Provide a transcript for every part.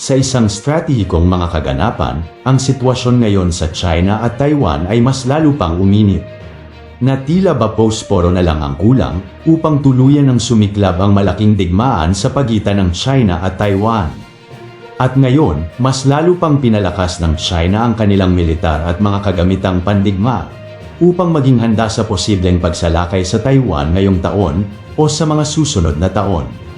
Sa isang stratehikong mga kaganapan, ang sitwasyon ngayon sa China at Taiwan ay mas lalo pang uminit. Na tila ba posporo na lang ang kulang upang tuluyan ng sumiklab ang malaking digmaan sa pagitan ng China at Taiwan. At ngayon, mas lalo pang pinalakas ng China ang kanilang militar at mga kagamitang pandigma upang maging handa sa posibleng pagsalakay sa Taiwan ngayong taon o sa mga susunod na taon.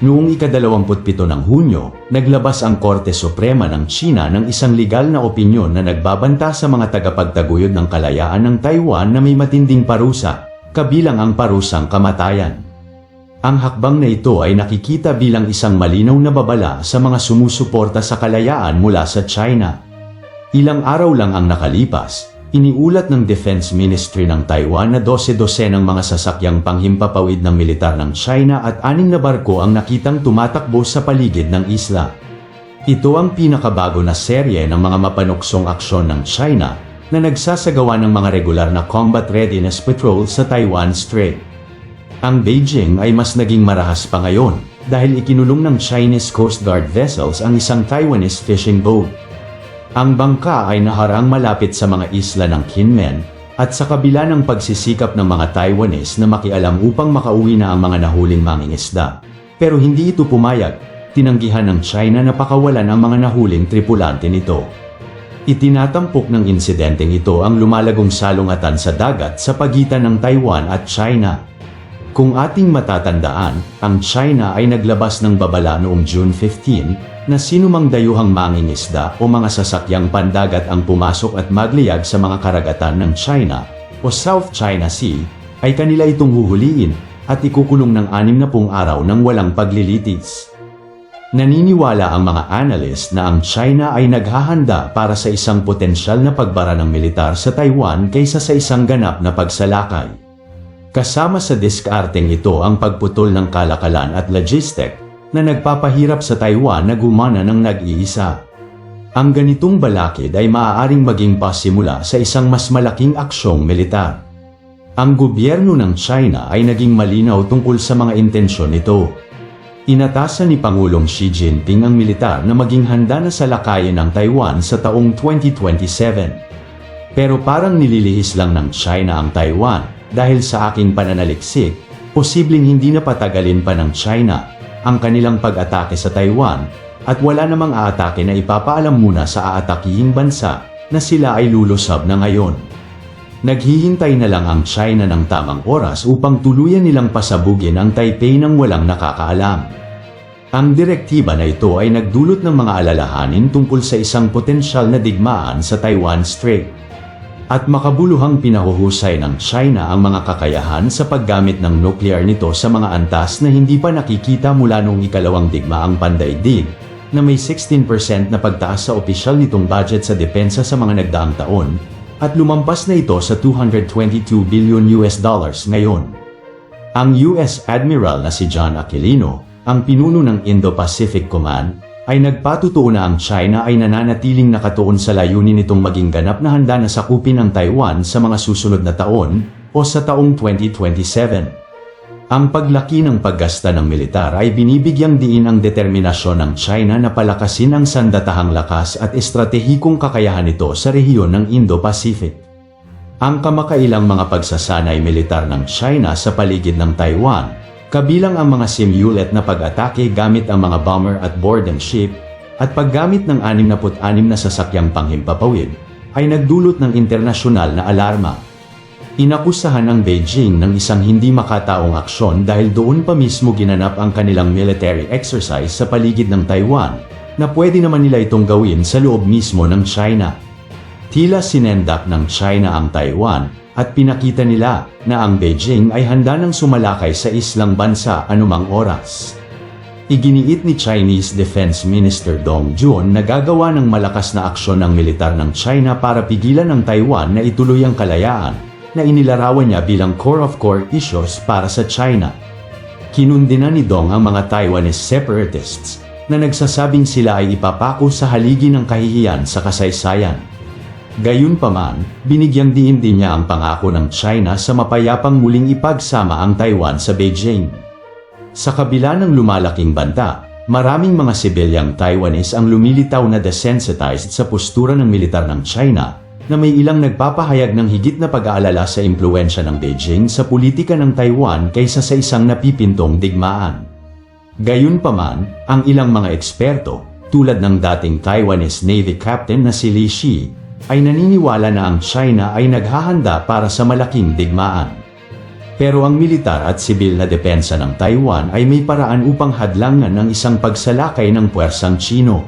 Noong ikadalawamputpito ng Hunyo, naglabas ang Korte Suprema ng China ng isang legal na opinyon na nagbabanta sa mga tagapagtaguyod ng kalayaan ng Taiwan na may matinding parusa, kabilang ang parusang kamatayan. Ang hakbang na ito ay nakikita bilang isang malinaw na babala sa mga sumusuporta sa kalayaan mula sa China. Ilang araw lang ang nakalipas, iniulat ng Defense Ministry ng Taiwan na 12-12 ng mga sasakyang panghimpapawid ng militar ng China at anim na barko ang nakitang tumatakbo sa paligid ng isla. Ito ang pinakabago na serye ng mga mapanuksong aksyon ng China na nagsasagawa ng mga regular na combat readiness patrol sa Taiwan Strait. Ang Beijing ay mas naging marahas pa ngayon dahil ikinulong ng Chinese Coast Guard vessels ang isang Taiwanese fishing boat. Ang bangka ay naharang malapit sa mga isla ng Kinmen at sa kabila ng pagsisikap ng mga Taiwanese na makialam upang makauwi na ang mga nahuling mangingisda. Pero hindi ito pumayag, tinanggihan ng China na pakawalan ang mga nahuling tripulante nito. Itinatampok ng insidenteng ito ang lumalagong salungatan sa dagat sa pagitan ng Taiwan at China. Kung ating matatandaan, ang China ay naglabas ng babala noong June 15 na sinumang dayuhang mangingisda o mga sasakyang pandagat ang pumasok at magliyag sa mga karagatan ng China o South China Sea ay kanila itong huhuliin at ikukulong ng anim na pung araw ng walang paglilitis. Naniniwala ang mga analyst na ang China ay naghahanda para sa isang potensyal na pagbara ng militar sa Taiwan kaysa sa isang ganap na pagsalakay. Kasama sa diskarteng ito ang pagputol ng kalakalan at logistic na nagpapahirap sa Taiwan na gumana ng nag-iisa. Ang ganitong balakid ay maaaring maging pasimula sa isang mas malaking aksyong militar. Ang gobyerno ng China ay naging malinaw tungkol sa mga intensyon nito. Inatasan ni Pangulong Xi Jinping ang militar na maging handa na salakayin ang Taiwan sa taong 2027. Pero parang nililihis lang ng China ang Taiwan dahil sa aking pananaliksik, posibleng hindi na patagalin pa ng China ang kanilang pag-atake sa Taiwan at wala namang aatake na ipapaalam muna sa aatakihing bansa na sila ay lulusab na ngayon. Naghihintay na lang ang China ng tamang oras upang tuluyan nilang pasabugin ang Taipei ng walang nakakaalam. Ang direktiba na ito ay nagdulot ng mga alalahanin tungkol sa isang potensyal na digmaan sa Taiwan Strait. At makabuluhang pinahuhusay ng China ang mga kakayahan sa paggamit ng nuclear nito sa mga antas na hindi pa nakikita mula noong ikalawang digmaang pandaigdig, na may 16% na pagtaas sa opisyal nitong budget sa depensa sa mga nagdaang taon, at lumampas na ito sa 222 billion US dollars ngayon. Ang US Admiral na si John Aquilino, ang pinuno ng Indo-Pacific Command, ay nagpatutuo na ang China ay nananatiling nakatuon sa layunin nitong maging ganap na handa na sakupin ang Taiwan sa mga susunod na taon o sa taong 2027. Ang paglaki ng paggasta ng militar ay binibigyang diin ang determinasyon ng China na palakasin ang sandatahang lakas at estratehikong kakayahan nito sa rehiyon ng Indo-Pacific. Ang kamakailang mga pagsasanay militar ng China sa paligid ng Taiwan Kabilang ang mga simulet na pag-atake gamit ang mga bomber at boarding ship at paggamit ng 66 na sasakyang panghimpapawid ay nagdulot ng internasyonal na alarma. Inakusahan ng Beijing ng isang hindi makataong aksyon dahil doon pa mismo ginanap ang kanilang military exercise sa paligid ng Taiwan na pwede naman nila itong gawin sa loob mismo ng China. Tila sinendak ng China ang Taiwan at pinakita nila na ang Beijing ay handa ng sumalakay sa islang bansa anumang oras. Iginiit ni Chinese Defense Minister Dong Jun na gagawa ng malakas na aksyon ng militar ng China para pigilan ng Taiwan na ituloy ang kalayaan na inilarawan niya bilang core of core issues para sa China. Kinundina ni Dong ang mga Taiwanese separatists na nagsasabing sila ay ipapako sa haligi ng kahihiyan sa kasaysayan. Gayunpaman, binigyang diin din niya ang pangako ng China sa mapayapang muling ipagsama ang Taiwan sa Beijing. Sa kabila ng lumalaking banta, maraming mga sibilyang Taiwanese ang lumilitaw na desensitized sa postura ng militar ng China na may ilang nagpapahayag ng higit na pag-aalala sa impluensya ng Beijing sa politika ng Taiwan kaysa sa isang napipintong digmaan. Gayunpaman, ang ilang mga eksperto, tulad ng dating Taiwanese Navy Captain na si Li Shi, ay naniniwala na ang China ay naghahanda para sa malaking digmaan. Pero ang militar at sibil na depensa ng Taiwan ay may paraan upang hadlangan ang isang pagsalakay ng puwersang Chino.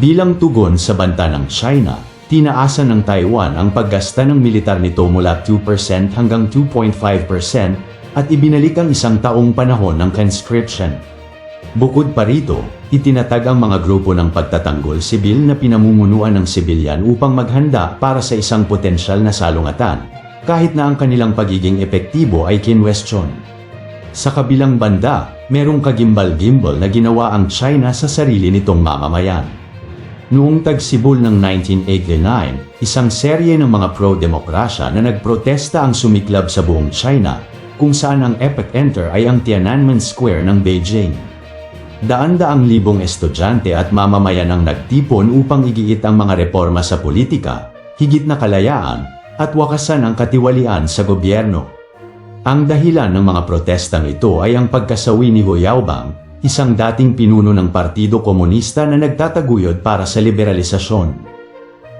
Bilang tugon sa banta ng China, tinaasan ng Taiwan ang paggasta ng militar nito mula 2% hanggang 2.5% at ibinalik ang isang taong panahon ng conscription. Bukod pa rito, itinatag ang mga grupo ng pagtatanggol sibil na pinamumunuan ng sibilyan upang maghanda para sa isang potensyal na salungatan, kahit na ang kanilang pagiging epektibo ay kinwestiyon. Sa kabilang banda, merong kagimbal-gimbal na ginawa ang China sa sarili nitong mamamayan. Noong tagsibol ng 1989, isang serye ng mga pro-demokrasya na nagprotesta ang sumiklab sa buong China, kung saan ang epicenter ay ang Tiananmen Square ng Beijing. Daan-daang libong estudyante at mamamayan ang nagtipon upang igiit ang mga reforma sa politika, higit na kalayaan, at wakasan ang katiwalian sa gobyerno. Ang dahilan ng mga protestang ito ay ang pagkasawi ni Hu Yaobang, isang dating pinuno ng Partido Komunista na nagtataguyod para sa liberalisasyon.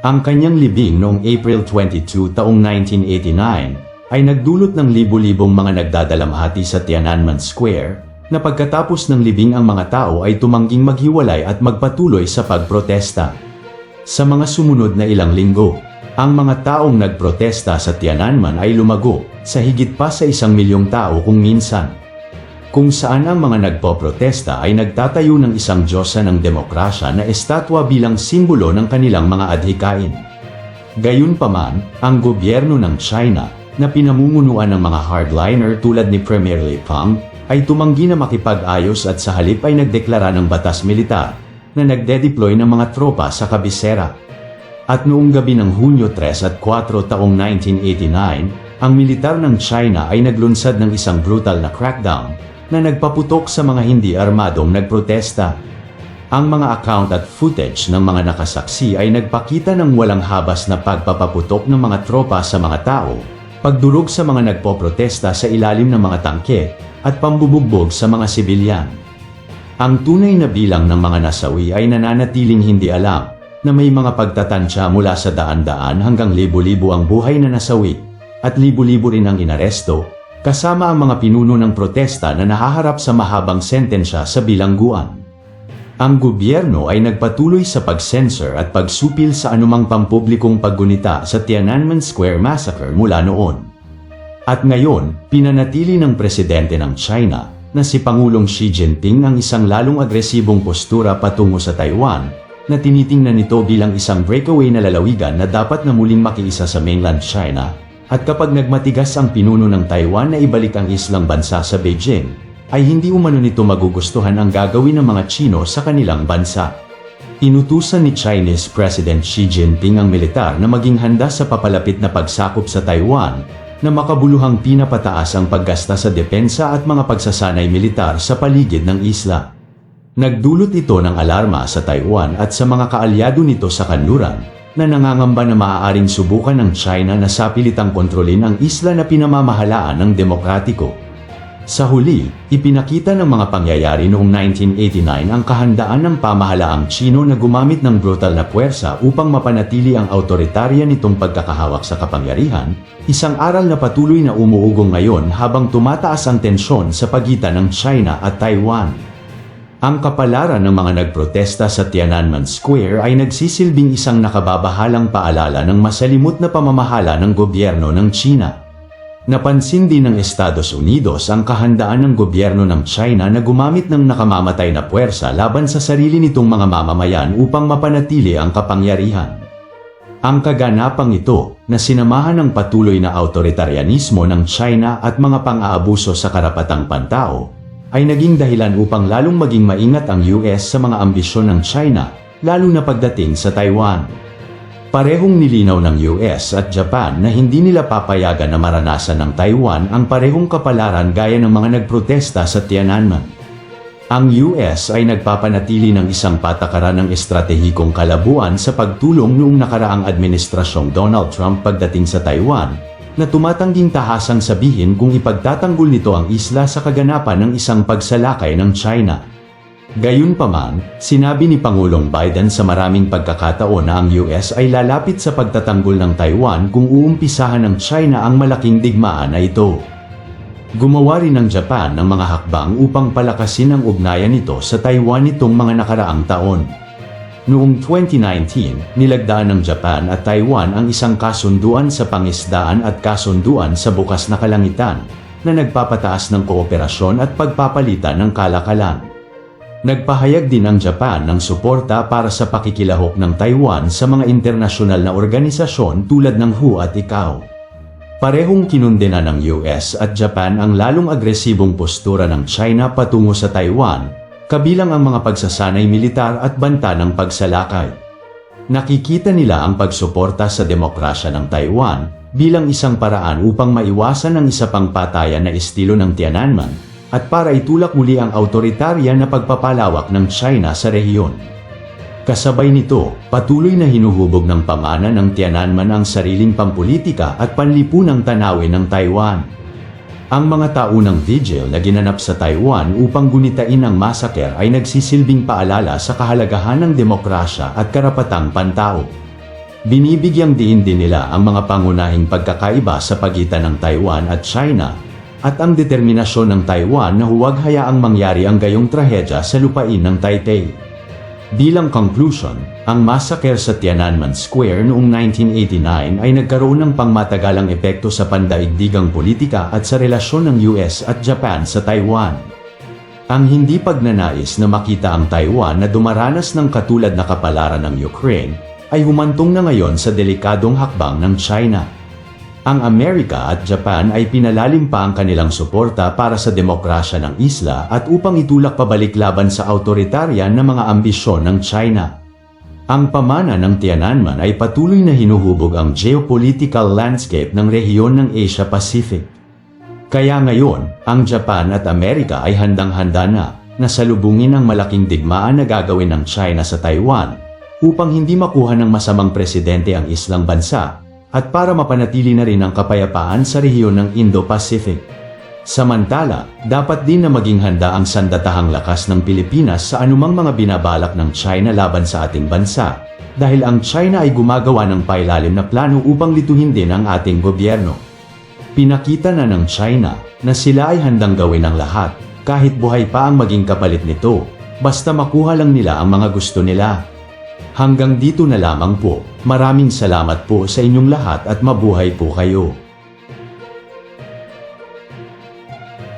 Ang kanyang libing noong April 22 taong 1989 ay nagdulot ng libo-libong mga nagdadalamhati sa Tiananmen Square na pagkatapos ng libing ang mga tao ay tumangging maghiwalay at magpatuloy sa pagprotesta. Sa mga sumunod na ilang linggo, ang mga taong nagprotesta sa Tiananmen ay lumago sa higit pa sa isang milyong tao kung minsan. Kung saan ang mga nagpoprotesta ay nagtatayo ng isang diyosa ng demokrasya na estatwa bilang simbolo ng kanilang mga adhikain. Gayunpaman, ang gobyerno ng China na pinamumunuan ng mga hardliner tulad ni Premier Li Peng ay tumanggi na makipag-ayos at sa halip ay nagdeklara ng batas militar na nagde-deploy ng mga tropa sa kabisera. At noong gabi ng Hunyo 3 at 4 taong 1989, ang militar ng China ay naglunsad ng isang brutal na crackdown na nagpaputok sa mga hindi armadong nagprotesta. Ang mga account at footage ng mga nakasaksi ay nagpakita ng walang habas na pagpapaputok ng mga tropa sa mga tao, pagdurog sa mga nagpoprotesta sa ilalim ng mga tangke, at pambubugbog sa mga sibilyan. Ang tunay na bilang ng mga nasawi ay nananatiling hindi alam na may mga pagtatansya mula sa daan-daan hanggang libo-libo ang buhay na nasawi at libo-libo rin ang inaresto kasama ang mga pinuno ng protesta na nahaharap sa mahabang sentensya sa bilangguan. Ang gobyerno ay nagpatuloy sa pag-censor at pagsupil sa anumang pampublikong paggunita sa Tiananmen Square Massacre mula noon. At ngayon, pinanatili ng presidente ng China na si Pangulong Xi Jinping ang isang lalong agresibong postura patungo sa Taiwan na tinitingnan nito bilang isang breakaway na lalawigan na dapat na muling makiisa sa mainland China at kapag nagmatigas ang pinuno ng Taiwan na ibalik ang islang bansa sa Beijing, ay hindi umano nito magugustuhan ang gagawin ng mga Chino sa kanilang bansa. Inutusan ni Chinese President Xi Jinping ang militar na maging handa sa papalapit na pagsakop sa Taiwan na makabuluhang pinapataas ang paggasta sa depensa at mga pagsasanay militar sa paligid ng isla. Nagdulot ito ng alarma sa Taiwan at sa mga kaalyado nito sa kanluran na nangangamba na maaaring subukan ng China na sapilitang kontrolin ang isla na pinamamahalaan ng demokratiko. Sa huli, ipinakita ng mga pangyayari noong 1989 ang kahandaan ng pamahalaang Chino na gumamit ng brutal na puwersa upang mapanatili ang autoritarya nitong pagkakahawak sa kapangyarihan, isang aral na patuloy na umuugong ngayon habang tumataas ang tensyon sa pagitan ng China at Taiwan. Ang kapalaran ng mga nagprotesta sa Tiananmen Square ay nagsisilbing isang nakababahalang paalala ng masalimut na pamamahala ng gobyerno ng China. Napansin din ng Estados Unidos ang kahandaan ng gobyerno ng China na gumamit ng nakamamatay na puwersa laban sa sarili nitong mga mamamayan upang mapanatili ang kapangyarihan. Ang kaganapang ito, na sinamahan ng patuloy na autoritarianismo ng China at mga pang-aabuso sa karapatang pantao, ay naging dahilan upang lalong maging maingat ang US sa mga ambisyon ng China, lalo na pagdating sa Taiwan. Parehong nilinaw ng US at Japan na hindi nila papayagan na maranasan ng Taiwan ang parehong kapalaran gaya ng mga nagprotesta sa Tiananmen. Ang US ay nagpapanatili ng isang patakaran ng estratehikong kalabuan sa pagtulong noong nakaraang administrasyong Donald Trump pagdating sa Taiwan, na tumatangging tahasang sabihin kung ipagtatanggol nito ang isla sa kaganapan ng isang pagsalakay ng China. Gayunpaman, sinabi ni Pangulong Biden sa maraming pagkakataon na ang US ay lalapit sa pagtatanggol ng Taiwan kung uumpisahan ng China ang malaking digmaan na ito. Gumawa rin ng Japan ng mga hakbang upang palakasin ang ugnayan nito sa Taiwan nitong mga nakaraang taon. Noong 2019, nilagdaan ng Japan at Taiwan ang isang kasunduan sa pangisdaan at kasunduan sa bukas na kalangitan na nagpapataas ng kooperasyon at pagpapalitan ng kalakalan. Nagpahayag din ang Japan ng suporta para sa pakikilahok ng Taiwan sa mga internasyonal na organisasyon tulad ng WHO at ICAO. Parehong kinundena ng US at Japan ang lalong agresibong postura ng China patungo sa Taiwan, kabilang ang mga pagsasanay militar at banta ng pagsalakay. Nakikita nila ang pagsuporta sa demokrasya ng Taiwan bilang isang paraan upang maiwasan ang isa pang patayan na estilo ng Tiananmen at para itulak muli ang autoritarya na pagpapalawak ng China sa rehiyon. Kasabay nito, patuloy na hinuhubog ng pamana ng Tiananmen ang sariling pampolitika at panlipunang tanawin ng Taiwan. Ang mga taunang vigil na ginanap sa Taiwan upang gunitain ang massacre ay nagsisilbing paalala sa kahalagahan ng demokrasya at karapatang pantao. Binibigyang diin din nila ang mga pangunahing pagkakaiba sa pagitan ng Taiwan at China at ang determinasyon ng Taiwan na huwag hayaang mangyari ang gayong trahedya sa lupain ng Taipei. Bilang conclusion, ang massacre sa Tiananmen Square noong 1989 ay nagkaroon ng pangmatagalang epekto sa pandaigdigang politika at sa relasyon ng US at Japan sa Taiwan. Ang hindi pagnanais na makita ang Taiwan na dumaranas ng katulad na kapalaran ng Ukraine ay humantong na ngayon sa delikadong hakbang ng China. Ang Amerika at Japan ay pinalalim pa ang kanilang suporta para sa demokrasya ng isla at upang itulak pabalik laban sa autoritaryan na mga ambisyon ng China. Ang pamana ng Tiananmen ay patuloy na hinuhubog ang geopolitical landscape ng rehiyon ng Asia Pacific. Kaya ngayon, ang Japan at Amerika ay handang-handa na na salubungin ang malaking digmaan na gagawin ng China sa Taiwan upang hindi makuha ng masamang presidente ang islang bansa at para mapanatili na rin ang kapayapaan sa rehiyon ng Indo-Pacific. Samantala, dapat din na maging handa ang sandatahang lakas ng Pilipinas sa anumang mga binabalak ng China laban sa ating bansa, dahil ang China ay gumagawa ng pailalim na plano upang lituhin din ang ating gobyerno. Pinakita na ng China na sila ay handang gawin ang lahat, kahit buhay pa ang maging kapalit nito, basta makuha lang nila ang mga gusto nila. Hanggang dito na lamang po. Maraming salamat po sa inyong lahat at mabuhay po kayo.